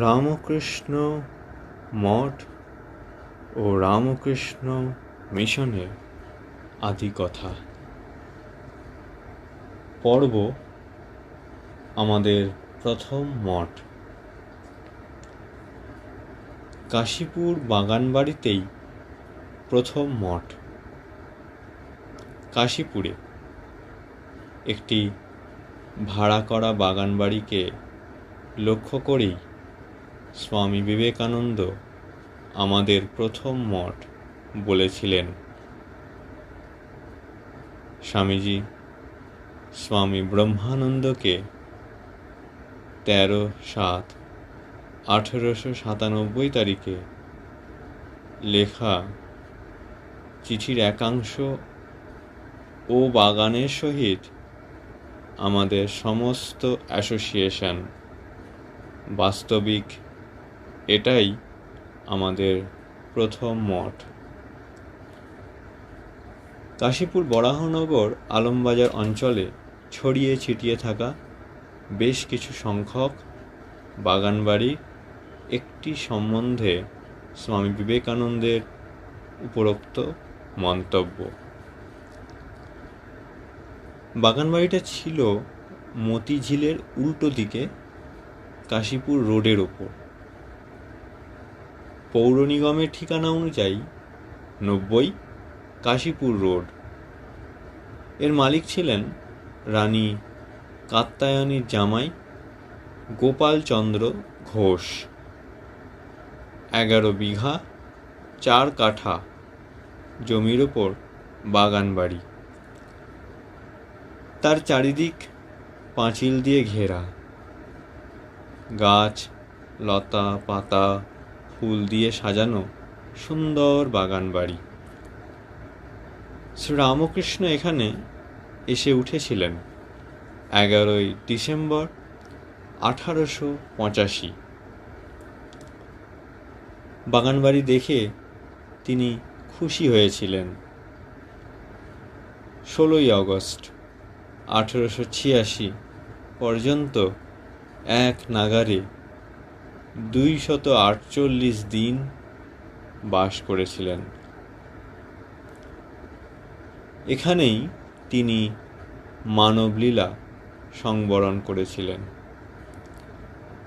রামকৃষ্ণ মঠ ও রামকৃষ্ণ মিশনের আদি কথা। পর্ব আমাদের প্রথম মঠ। কাশীপুর বাগানবাড়িতেই প্রথম মঠ। কাশীপুরে একটি ভাড়া করা বাগানবাড়িকে লক্ষ্য করেই স্বামী বিবেকানন্দ আমাদের প্রথম মঠ বলেছিলেন। স্বামীজি, স্বামী ব্রহ্মানন্দকে তেরো সাত আঠেরোশো সাতানব্বই তারিখে লেখা চিঠির একাংশ ও বাগানের সহিত আমাদের সমস্ত অ্যাসোসিয়েশন, বাস্তবিক এটাই আমাদের প্রথম মঠ। কাশীপুর বরাহনগর আলমবাজার অঞ্চলে ছড়িয়ে ছিটিয়ে থাকা বেশ কিছু সংখ্যক বাগানবাড়ি একটি সম্বন্ধে স্বামী বিবেকানন্দের উপরোক্ত মন্তব্য। বাগানবাড়িটা ছিল মতিঝিলের উল্টো দিকে কাশীপুর রোডের ওপর। পৌর নিগমের ঠিকানা অনুযায়ী নব্বই কাশীপুর রোড। এর মালিক ছিলেন রানী কাত্তায়নীর জামাই গোপালচন্দ্র ঘোষ। এগারো বিঘা, চার কাঠা জমির ওপর বাগান বাড়ি। তার চারিদিক পাঁচিল দিয়ে ঘেরা। গাছ, লতা, পাতা ফুল দিয়ে সাজানো সুন্দর বাগান বাড়ি। শ্রীরামকৃষ্ণ এখানে এসে উঠেছিলেন এগারোই ডিসেম্বর আঠারোশো পঁচাশি। বাগানবাড়ি দেখে তিনি খুশি হয়েছিলেন। ষোলোই আগস্ট আঠেরোশো ছিয়াশি পর্যন্ত এক নাগারে দুই শত আটচল্লিশ দিন বাস করেছিলেন। এখানেই তিনি মানবলীলা সংবরণ করেছিলেন।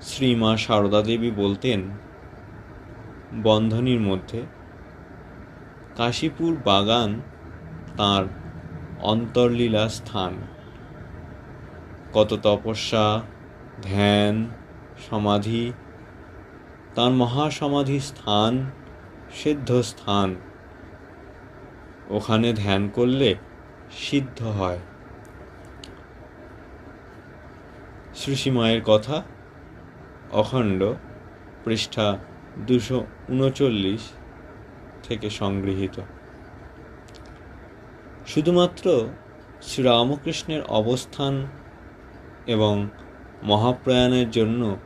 শ্রীমা সারদা দেবী বলতেন, বন্ধনীর মধ্যে কাশীপুর বাগান তার অন্তর্লীলা স্থান। কত তপস্যা, ধ্যান, সমাধি তার মহাসমাধি স্থান, সিদ্ধ স্থান। ওখানে ধ্যান করলে সিদ্ধ হয়। শ্রীসীমায়ের কথা, অখণ্ড, পৃষ্ঠা দুশো উনচল্লিশ থেকে সংগৃহীত। শুধুমাত্র শ্রীরামকৃষ্ণের অবস্থান এবং মহাপ্রয়াণের জন্য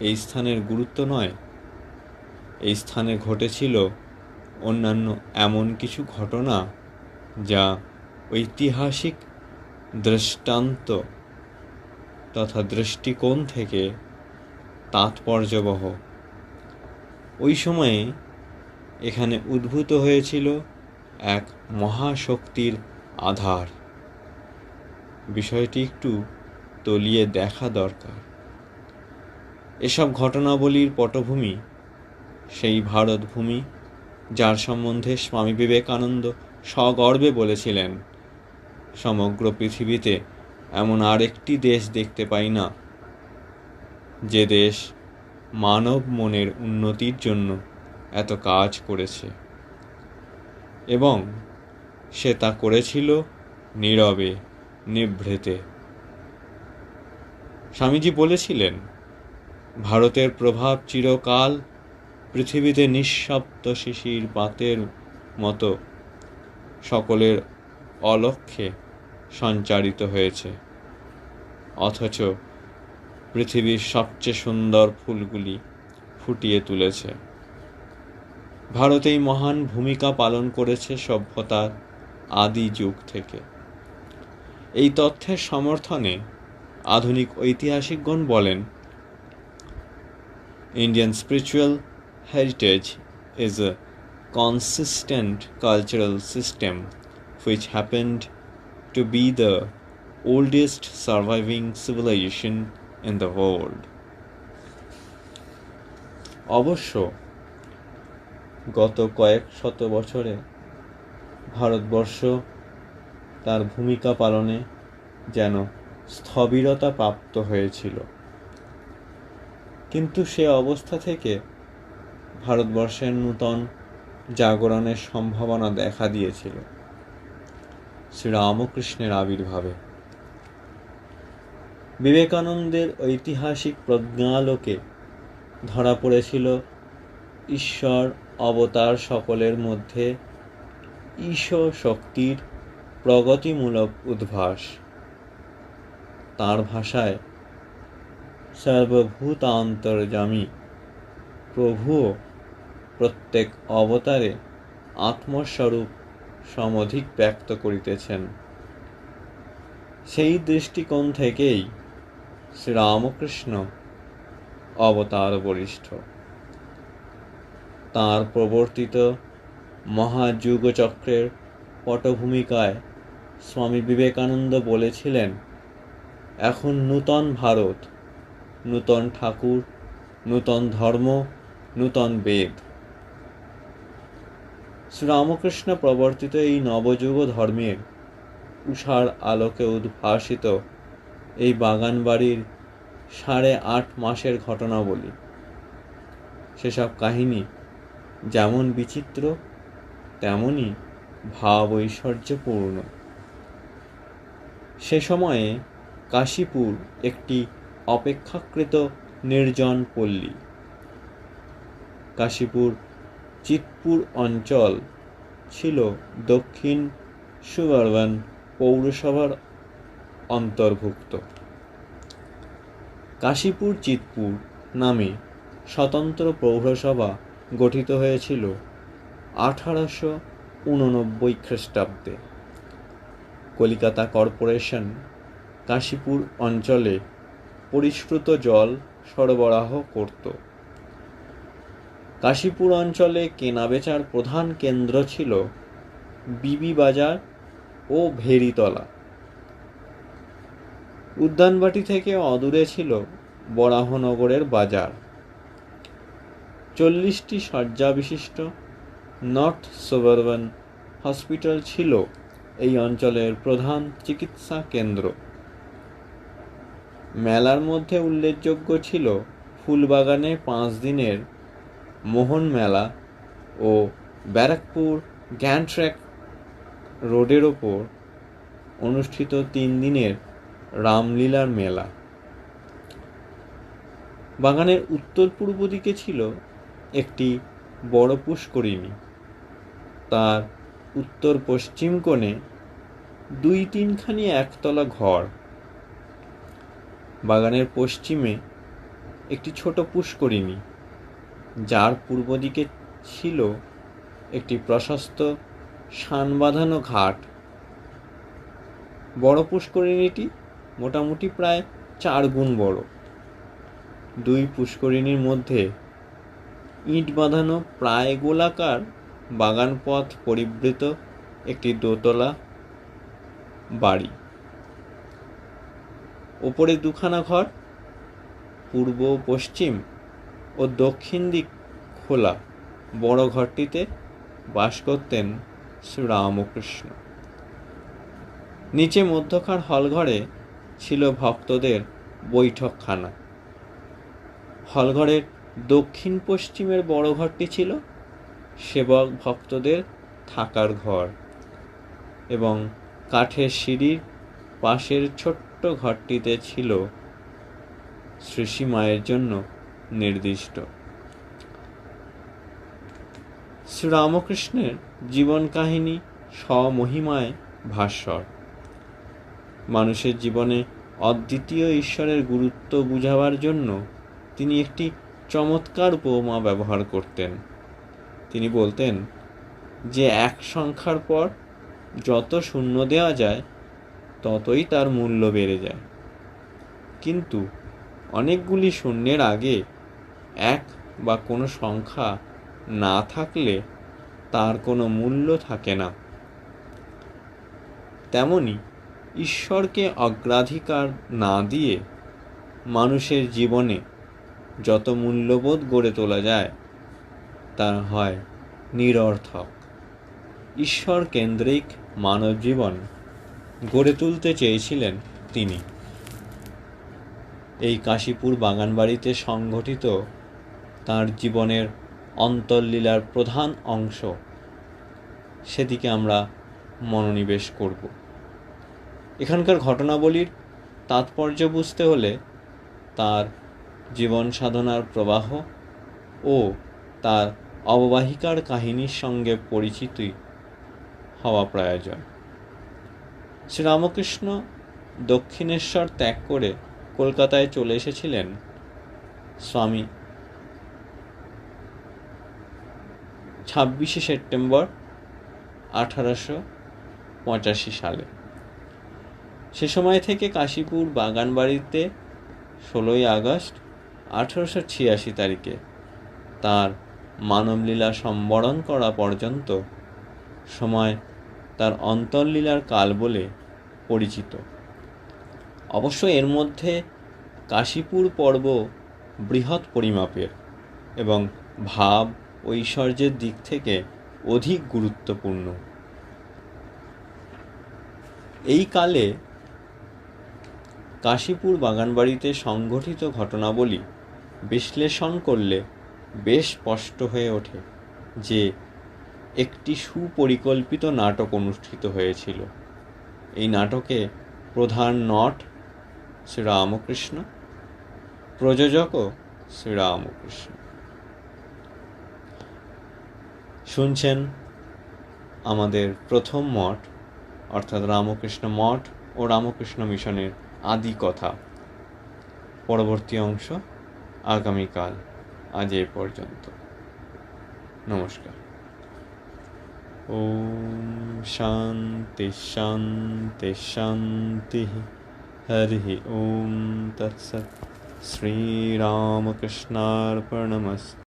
এই স্থানের গুরুত্ব নয় এই স্থানে ঘটেছিল অন্যান্য এমন কিছু ঘটনা যা ঐতিহাসিক দৃষ্টান্ত তথা দৃষ্টিকোণ থেকে তাৎপর্যবহ। ওই সময়ে এখানে উদ্ভূত হয়েছিল এক মহাশক্তির আধার। বিষয়টি একটু তলিয়ে দেখা দরকার। এসব ঘটনাবলীর পটভূমি সেই ভারতভূমি, যার সম্বন্ধে স্বামী বিবেকানন্দ সগর্বে বলেছিলেন, সমগ্র পৃথিবীতে এমন আরেকটি দেশ দেখতে পাই না, যে দেশ মানব মনের উন্নতির জন্য এত কাজ করেছে। এবং সে তা করেছিল নীরবে, নিভৃতে। স্বামীজি বলেছিলেন, ভারতের প্রভাব চিরকাল পৃথিবীতে নিঃশব্দ শিশির পাতের মতো সকলের অলক্ষ্যে সঞ্চারিত হয়েছে। অথচ পৃথিবীর সবচেয়ে সুন্দর ফুলগুলি ফুটিয়ে তুলেছে। ভারতেই মহান ভূমিকা পালন করেছে সভ্যতার আদি যুগ থেকে। এই তথ্যের সমর্থনে আধুনিক ঐতিহাসিকগণ বলেন, Indian spiritual heritage is a consistent cultural system which happened to be the oldest surviving civilization in the world. অবশ্য গত কয়েক শত বছরে ভারতবর্ষ তার ভূমিকা পালনে যেন স্থবিরতা প্রাপ্ত হয়েছিল কিন্তু সে অবস্থা থেকে ভারতবর্ষের নূতন জাগরণের সম্ভাবনা দেখা দিয়েছিল। শ্রীরামকৃষ্ণের আবির্ভাবে। বিবেকানন্দের ঐতিহাসিক প্রজ্ঞালোকে ধরা পড়েছিল ঈশ্বর অবতার সকলের মধ্যে ঈশ শক্তির প্রগতিমূলক উদ্ভাস। তার ভাষায় সর্বভূতান্তর্যামী প্রভুও প্রত্যেক অবতারে আত্মস্বরূপ সমধিক ব্যক্ত করিতেছেন। সেই দৃষ্টিকোণ থেকেই শ্রীরামকৃষ্ণ অবতার বরিষ্ঠ তাঁর প্রবর্তিত মহাযুগচক্রের পটভূমিকায় স্বামী বিবেকানন্দ বলেছিলেন, এখন নূতন ভারত, নূতন ঠাকুর, নূতন ধর্ম, নূতন বেদ। শ্রীরামকৃষ্ণ প্রবর্তিত এই নবযুগ ধর্মের উষার আলোকে উদ্ভাসিত এই বাগান বাড়ির সাড়ে আট মাসের ঘটনা বলি সেসব কাহিনী যেমন বিচিত্র তেমনই ভাব ঐশ্বর্যপূর্ণ সে সময়ে কাশীপুর একটি অপেক্ষাকৃত নির্জন পল্লী। কাশীপুর চিতপুর অঞ্চল ছিল দক্ষিণ সুবারবান পৌরসভার অন্তর্ভুক্ত। কাশীপুর চিতপুর নামে স্বতন্ত্র পৌরসভা গঠিত হয়েছিল আঠারোশো উননব্বই খ্রিস্টাব্দে। কলিকাতা কর্পোরেশন কাশীপুর অঞ্চলে পরিশ্রুত জল সরবরাহ করত। কাশীপুর অঞ্চলে কেনাবেচার প্রধান কেন্দ্র ছিল বিবি বাজার ও ভেরিতলা উদ্যানবাটি থেকে অদূরে ছিল বরাহনগরের বাজার। চল্লিশটি শয্যা বিশিষ্ট নর্থ সুবারবান হসপিটাল ছিল এই অঞ্চলের প্রধান চিকিৎসা কেন্দ্র। মেলার মধ্যে উল্লেখযোগ্য ছিল ফুলবাগানে পাঁচ দিনের মোহন মেলা ও ব্যারাকপুর গ্যান্ট্র্যাক রোডের ওপর অনুষ্ঠিত তিন দিনের রামলীলার মেলা। বাগানের উত্তর পূর্ব দিকে ছিল একটি বড় পুষ্করিণী। তার উত্তর পশ্চিম কোণে দুই তিনখানি একতলা ঘর। বাগানের পশ্চিমে একটি ছোট পুষ্করিণী। যার পূর্ব দিকে ছিল একটি প্রশস্ত শান বাঁধানো ঘাট। বড় পুষ্করিণীটি মোটামুটি প্রায় চার গুণ বড়। দুই পুষ্করিণীর মধ্যে ইট বাঁধানো প্রায় গোলাকার বাগান পথ পরিবৃত একটি দোতলা বাড়ি। ওপরে দুখানা ঘর, পূর্ব পশ্চিম ও দক্ষিণ দিক খোলা বড় ঘরটিতে বাস করতেন শ্রীরামকৃষ্ণ। নিচে মধ্যখান হলঘরে ছিল ভক্তদের বৈঠকখানা। হলঘরের দক্ষিণ পশ্চিমের বড় ঘরটি ছিল সেবক ভক্তদের থাকার ঘর এবং কাঠের সিঁড়ির পাশের ছোট্ট ঘরটিতে ছিল শ্রীষী মায়ের জন্য নির্দিষ্ট। শ্রীরামকৃষ্ণের জীবন কাহিনী স্বমহিমায় ভাস্বর। মানুষের জীবনে অদ্বিতীয় ঈশ্বরের গুরুত্ব বুঝাবার জন্য তিনি একটি চমৎকার উপমা ব্যবহার করতেন। তিনি বলতেন, যে এক সংখ্যার পর যত শূন্য দেওয়া যায়, ততই তার মূল্য বেড়ে যায়। কিন্তু অনেকগুলি শূন্যের আগে এক বা কোনো সংখ্যা না থাকলে তার কোনো মূল্য থাকে না। তেমনি ঈশ্বরকে অগ্রাধিকার না দিয়ে মানুষের জীবনে যত মূল্যবোধ গড়ে তোলা যায় তা হয় নিরর্থক। ঈশ্বর কেন্দ্রিক মানব জীবন গড়ে তুলতে চেয়েছিলেন তিনি। এই কাশীপুর বাগানবাড়িতে সংঘটিত তার জীবনের অন্তর্লীলার প্রধান অংশ। সেদিকে আমরা মনোনিবেশ করব। এখানকার ঘটনাবলীর তাৎপর্য বুঝতে হলে তার জীবন সাধনার প্রবাহ ও তার অববাহিকার কাহিনীর সঙ্গে পরিচিতি হওয়া প্রয়োজন। শ্রীরামকৃষ্ণ দক্ষিণেশ্বর ত্যাগ করে কলকাতায় চলে এসেছিলেন স্বামী ছাব্বিশে সেপ্টেম্বর আঠারোশো পঁচাশি সালে। সে সময় থেকে কাশীপুর বাগানবাড়িতে ষোলোই আগস্ট আঠারোশো ছিয়াশি তারিখে তার মানবলীলা সম্বরণ করা পর্যন্ত সময় তার অন্তর্লীলার কাল বলে পরিচিত। অবশ্য এর মধ্যে কাশীপুর পর্ব বৃহৎ পরিমাপের এবং ভাব ঐশ্বর্যের দিক থেকে অধিক গুরুত্বপূর্ণ। এই কালে কাশীপুর বাগানবাড়িতে সংঘটিত ঘটনাবলী বিশ্লেষণ করলে বেশ স্পষ্ট হয়ে ওঠে যে একটি সুপরিকল্পিত নাটক অনুষ্ঠিত হয়েছিল। এই নাটকে প্রধান নট শ্রীরামকৃষ্ণ, প্রযোজকও শ্রীরামকৃষ্ণ। শুনছেন আমাদের প্রথম মঠ, অর্থাৎ রামকৃষ্ণ মঠ ও রামকৃষ্ণ মিশনের আদি কথা। পরবর্তী অংশ আগামীকাল, আজ এ পর্যন্ত। নমস্কার। ওম শান্তি শান্তি শান্তি। হরি ওম তৎসৎ। শ্রীরামকৃষ্ণার্পণমস্তু।